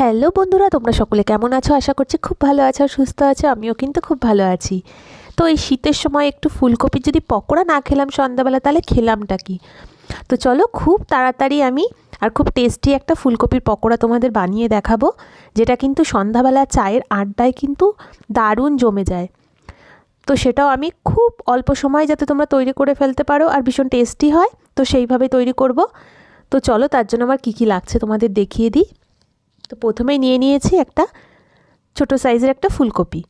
Hello বন্ধুরা, তোমরা সকলে কেমন আছো? আশা করছি খুব ভালো আছো সুস্থ আছো, আমিও কিন্তু খুব ভালো আছি। তো এই শীতের সময় একটু ফুলকপির যদি পকোড়া না খেলাম সন্ধ্যাবেলা, তাহলে খেলামটা কি? তো চলো খুব তাড়াতাড়ি আমি আর খুব টেস্টি একটা ফুলকপির পকোড়া তোমাদের বানিয়ে দেখাবো, যেটা কিন্তু সন্ধ্যাবেলা চায়ের আড্ডায় কিন্তু দারুণ জমে যায়। তো সেটাও আমি খুব অল্প সময় যাতে তোমরা তৈরি করে ফেলতে পারো আর ভীষণ টেস্টি হয়, তো সেইভাবে তৈরি করব। তো চলো তার জন্য আমার কী কী লাগছে তোমাদের দেখিয়ে দিই। তো প্রথমেই নিয়ে নিয়েছি একটা ছোট সাইজের একটা ফুলকপি।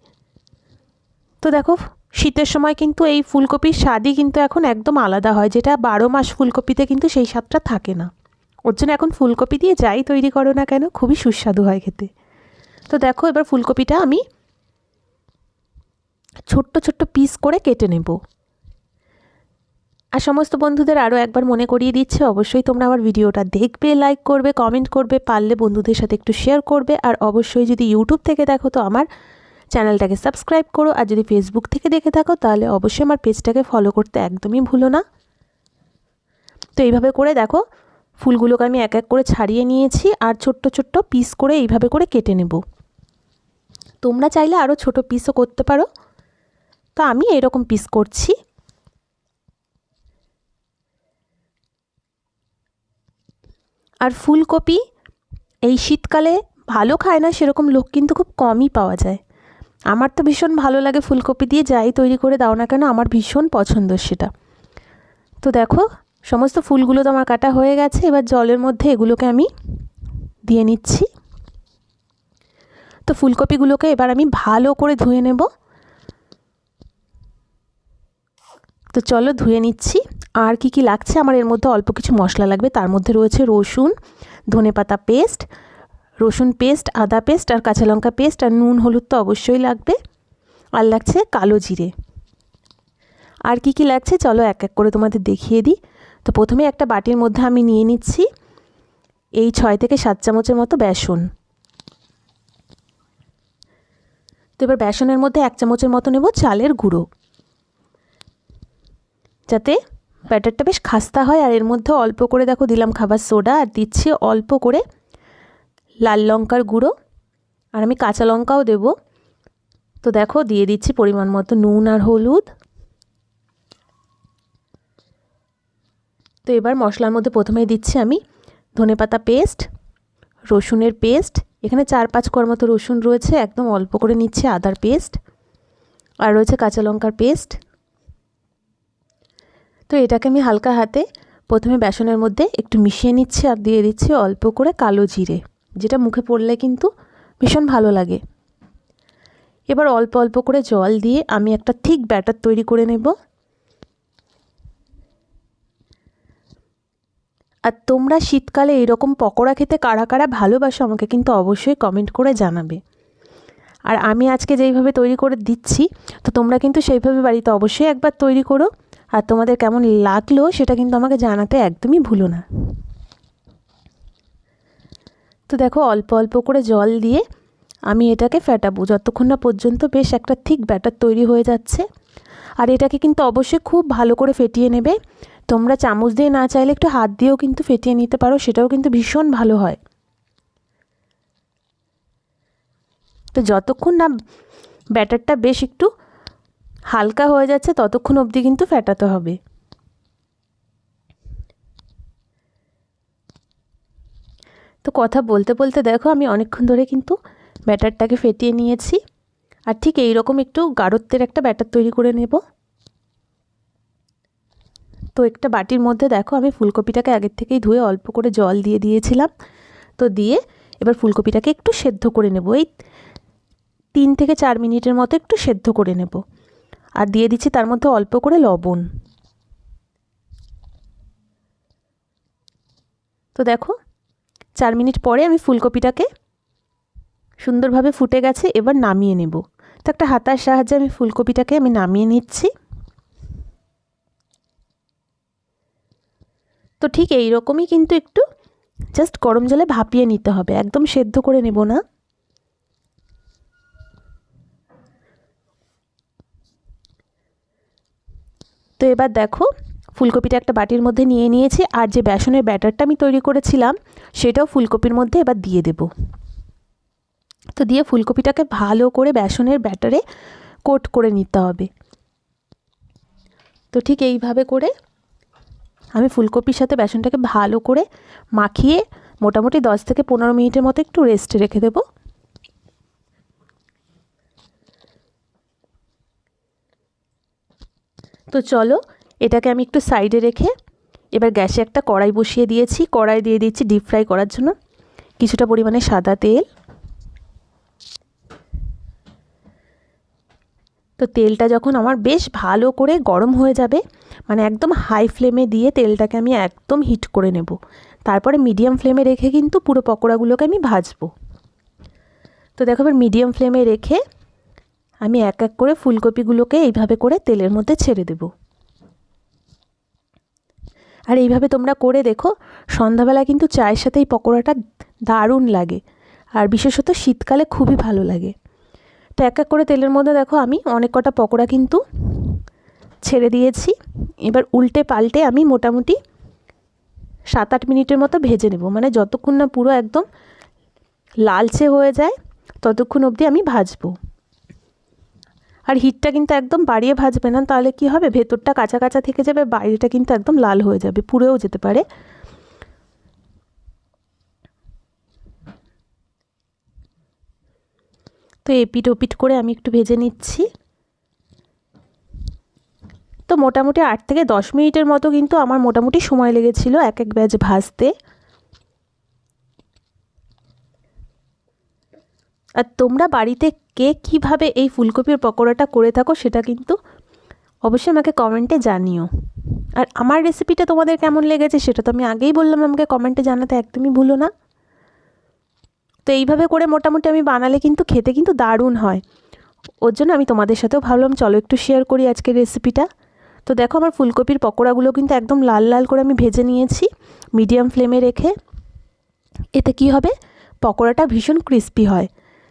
তো দেখো, শীতের সময় কিন্তু এই ফুলকপির স্বাদই কিন্তু এখন একদম আলাদা হয়, যেটা বারো মাস ফুলকপিতে কিন্তু সেই স্বাদটা থাকে না। ওর জন্য এখন ফুলকপি দিয়ে যাই তৈরি করো না কেন, খুবই সুস্বাদু হয় খেতে। তো দেখো, এবার ফুলকপিটা আমি ছোট্ট ছোট্ট পিস করে কেটে নেব। আর সমস্ত বন্ধুদের আরও একবার মনে করিয়ে দিচ্ছে, অবশ্যই তোমরা আমার ভিডিওটা দেখবে লাইক করবে কমেন্ট করবে, পারলে বন্ধুদের সাথে একটু শেয়ার করবে, আর অবশ্যই যদি ইউটিউব থেকে দেখো তো আমার চ্যানেলটাকে সাবস্ক্রাইব করো, আর যদি ফেসবুক থেকে দেখে থাকো তাহলে অবশ্যই আমার পেজটাকে ফলো করতে একদমই ভুলো না। তো এইভাবে করে দেখো, ফুলগুলোকে আমি এক এক করে ছাড়িয়ে নিয়েছি, আর ছোট্ট ছোট্ট পিস করে এইভাবে করে কেটে নেব। তোমরা চাইলে আরও ছোট পিসও করতে পারো। তো আমি এরকম পিস করছি। আর ফুলকপি এই শীতকালে ভালো খায় না, সেরকম লোক কিন্তু খুব কমই পাওয়া যায়। আমার তো ভীষণ ভালো লাগে ফুলকপি দিয়ে যাই তৈরি করে দাও না কেন, আমার ভীষণ পছন্দ সেটা। তো দেখো, সমস্ত ফুলগুলো তো আমার কাটা হয়ে গেছে, এবার জলের মধ্যে এগুলোকে আমি দিয়ে নিচ্ছি। তো ফুলকপিগুলোকে এবার আমি ভালো করে ধুয়ে নেব। তো চলো ধুয়ে নিচ্ছি। আর কি কি লাগছে? আমার এর মধ্যে অল্প কিছু মশলা লাগবে। তার মধ্যে রয়েছে রসুন, ধনে পাতা পেস্ট, রসুন পেস্ট, আদা পেস্ট আর কাঁচা লঙ্কা পেস্ট আর নুন, হলুদ তো অবশ্যই লাগবে। আর লাগছে কালো জিরে। আর কি কি লাগছে? চলো এক এক করে তোমাদের দেখিয়ে দিই। তো প্রথমে একটা বাটির মধ্যে আমি নিয়ে নিচ্ছি এই ছয় থেকে সাত চামচের মতো বেসন। তো এবার বেসনের মধ্যে এক চামচের মতো নেব চালের গুঁড়ো। যাতে ব্যাটারটা বেশ খাস্তা হয়। আর এর মধ্যে অল্প করে দেখো দিলাম খাবার সোডা, আর দিচ্ছি অল্প করে লাল লঙ্কার গুঁড়ো। আর আমি কাঁচা লঙ্কাও দেব। তো দেখো, দিয়ে দিচ্ছি পরিমাণ মতো নুন আর হলুদ। তো এবার মশলার মধ্যে প্রথমে দিচ্ছি আমি ধনেপাতা পেস্ট, রসুনের পেস্ট। এখানে চার পাঁচ কোয়ার মতো রসুন রয়েছে, একদম অল্প করে নিচ্ছে আদার পেস্ট। আর রয়েছে কাঁচা লঙ্কার পেস্ট। তো এটাকে আমি হালকা হাতে প্রথমে বেসনের মধ্যে একটু মিশিয়ে নিচ্ছি আর দিয়ে দিচ্ছি অল্প করে কালো জিরে, যেটা মুখে পড়লে কিন্তু ভীষণ ভালো লাগে। এবার অল্প অল্প করে জল দিয়ে আমি একটা ঠিক ব্যাটার তৈরি করে নেব। আর তোমরা শীতকালে এরকম পকোড়া খেতে কারা কারা ভালোবাসো আমাকে কিন্তু অবশ্যই কমেন্ট করে জানাবে। আর আমি আজকে যেইভাবে তৈরি করে দিচ্ছি, তো তোমরা কিন্তু সেইভাবে বাড়িতে অবশ্যই একবার তৈরি করো। আর তোমাদের কেমন লাগল সেটা কিন্তু আমাকে জানাতে একদমই ভুলো না। তো দেখো অল্প অল্প করে জল দিয়ে আমি এটাকে ফেটাবো। যতক্ষণ না পর্যন্ত বেশ একটা ঠিক ব্যাটার তৈরি হয়ে যাচ্ছে। আর এটাকে কিন্তু অবশ্যই খুব ভালো করে ফেটিয়ে নেবে। তোমরা চামচ দিয়ে না চাইলে একটু হাত দিয়েও কিন্তু ফেটিয়ে নিতে পারো, সেটাও কিন্তু ভীষণ ভালো হয়। তো যতক্ষণ না ব্যাটারটা বেশ একটু হালকা হয়ে যাচ্ছে, ততক্ষণ অবধি কিন্তু ফেটাতে হবে। তো কথা বলতে বলতে দেখো, আমি অনেকক্ষণ ধরে কিন্তু ব্যাটারটাকে ফেটিয়ে নিয়েছি। আর ঠিক এই রকম একটু গাঢ়ত্বের একটা ব্যাটার তৈরি করে নেব। তো একটা বাটির মধ্যে দেখো, আমি ফুলকপিটাকে আগের থেকেই ধুয়ে অল্প করে জল দিয়ে দিয়েছিলাম। তো দিয়ে এবার ফুলকপিটাকে একটু সেদ্ধ করে নেব। এই তিন থেকে চার মিনিটের মতো একটু সেদ্ধ করে নেব। আর দিয়ে দিচ্ছি তার মধ্যে অল্প করে লবণ। তো দেখো, চার মিনিট পরে আমি ফুলকপিটাকে সুন্দরভাবে ফুটে গেছে, এবার নামিয়ে নেব। তো একটা হাতার সাহায্যে আমি ফুলকপিটাকে আমি নামিয়ে নিচ্ছি। তো ঠিক এই রকমই কিন্তু একটু জাস্ট গরম জলে ভাপিয়ে নিতে হবে, একদম সেদ্ধ করে নেব না। তো এবার দেখো, ফুলকপিটা একটা বাটির মধ্যে নিয়ে নিয়েছি, আর যে বেসনের ব্যাটারটা আমি তৈরি করেছিলাম, সেটাও ফুলকপির মধ্যে এবার দিয়ে দেব। তো দিয়ে ফুলকপিটাকে ভালো করে বেসনের ব্যাটারে কোট করে নিতে হবে। তো ঠিক এইভাবে করে আমি ফুলকপির সাথে বেসনটাকে ভালো করে মাখিয়ে মোটামুটি দশ থেকে পনেরো মিনিটের মতো একটু রেস্টে রেখে দেবো। তো চলো, এটাকে আমি একটু সাইডে রেখে এবার গ্যাসে একটা কড়াই বসিয়ে দিয়েছি। কড়াই দিয়ে দিচ্ছি ডিপ ফ্রাই করার জন্য কিছুটা পরিমাণে সাদা তেল। তো তেলটা যখন আমার বেশ ভালো করে গরম হয়ে যাবে মানে একদম হাই ফ্লেমে দিয়ে তেলটাকে আমি একদম হিট করে নেব। তারপরে মিডিয়াম ফ্লেমে রেখে কিন্তু পুরো পকোড়াগুলোকে আমি ভাজবো। তো দেখো এবার মিডিয়াম ফ্লেমে রেখে আমি এক এক করে ফুলকপিগুলোকে এইভাবে করে তেলের মধ্যে ছেড়ে দেব। আর এইভাবে তোমরা করে দেখো, সন্ধ্যাবেলা কিন্তু চায়ের সাথে এই পকোড়াটা দারুণ লাগে। আর বিশেষত শীতকালে খুবই ভালো লাগে। তো এক এক করে তেলের মধ্যে দেখো, আমি অনেক কটা পকোড়া কিন্তু ছেড়ে দিয়েছি। এবার উল্টে পাল্টে আমি মোটামুটি সাত আট মিনিটের মতো ভেজে নেব। মানে যতক্ষণ না পুরো একদম লালচে হয়ে যায়, ততক্ষণ অবধি আমি ভাজবো। আর হিটটা কিন্তু একদম বাড়িয়ে ভাজবে না, তাহলে কি হবে? ভেতরটা কাঁচা কাঁচা থেকে যাবে, বাইরেটা কিন্তু একদম লাল হয়ে যাবে, পুড়েও যেতে পারে। তো এপিট ওপিট করে আমি একটু ভেজে নিচ্ছি। তো মোটামুটি আট থেকে দশ মিনিটের মতো কিন্তু আমার মোটামুটি সময় লেগেছিল এক এক ব্যাচ ভাজতে। আর তোমরা বাড়িতে কে কীভাবে এই ফুলকপির পকোড়াটা করে থাকো সেটা কিন্তু অবশ্যই আমাকে কমেন্টে জানিও। আর আমার রেসিপিটা তোমাদের কেমন লেগেছে সেটা তো আমি আগেই বললাম, আমাকে কমেন্টে জানাতে একদমই ভুলো না। তো এইভাবে করে মোটামুটি আমি বানালে কিন্তু খেতে কিন্তু দারুণ হয়। ওর জন্য আমি তোমাদের সাথেও ভাবলাম, চলো একটু শেয়ার করি আজকের রেসিপিটা তো দেখো আমার ফুলকপির পকোড়াগুলো কিন্তু একদম লাল লাল করে আমি ভেজে নিয়েছি মিডিয়াম ফ্লেমে রেখে। এতে কি হবে? পকোড়াটা ভীষণ ক্রিস্পি হয়।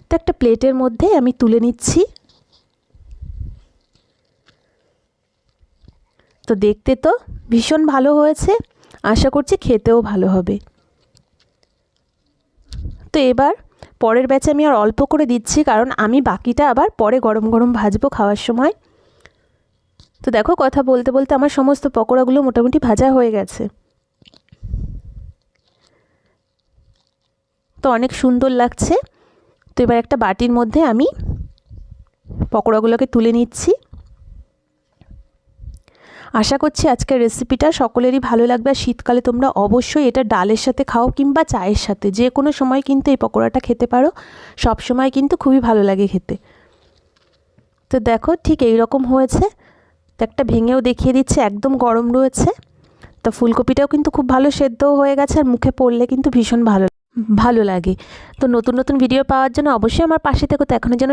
তো একটা প্লেটের মধ্যে আমি তুলে নিচ্ছি। তো দেখতে তো ভীষণ ভালো হয়েছে, আশা করছি খেতেও ভালো হবে। তো এবার পরের ব্যাচে আমি আর অল্প করে দিচ্ছি, কারণ আমি বাকিটা আবার পরে গরম গরম ভাজবো খাওয়ার সময়। তো দেখো কথা বলতে বলতে আমার সমস্ত পকোড়াগুলো মোটামুটি ভাজা হয়ে গেছে। তো অনেক সুন্দর লাগছে। তো এবার একটা বাটির মধ্যে আমি পকোড়াগুলোকে তুলে নিচ্ছি। আশা করছি আজকের রেসিপিটা সকলেরই ভালো লাগবে। আর শীতকালে তোমরা অবশ্যই এটা ডালের সাথে খাও কিংবা চায়ের সাথে। যে কোনো সময় কিন্তু এই পকোড়াটা খেতে পারো। সব সময় কিন্তু খুবই ভালো লাগে খেতে। তো দেখো ঠিক এই রকম হয়েছে। তো একটা ভেঙেও দেখিয়ে দিচ্ছে, একদম গরম রয়েছে। তো ফুলকপিটাও কিন্তু খুব ভালো সেদ্ধও হয়ে গেছে আর মুখে পড়লে কিন্তু ভীষণ ভালো ভালো লাগে। তো নতুন নতুন ভিডিও পাওয়ার জন্য অবশ্যই আমার পাশে থেকো। তো এখনও যেন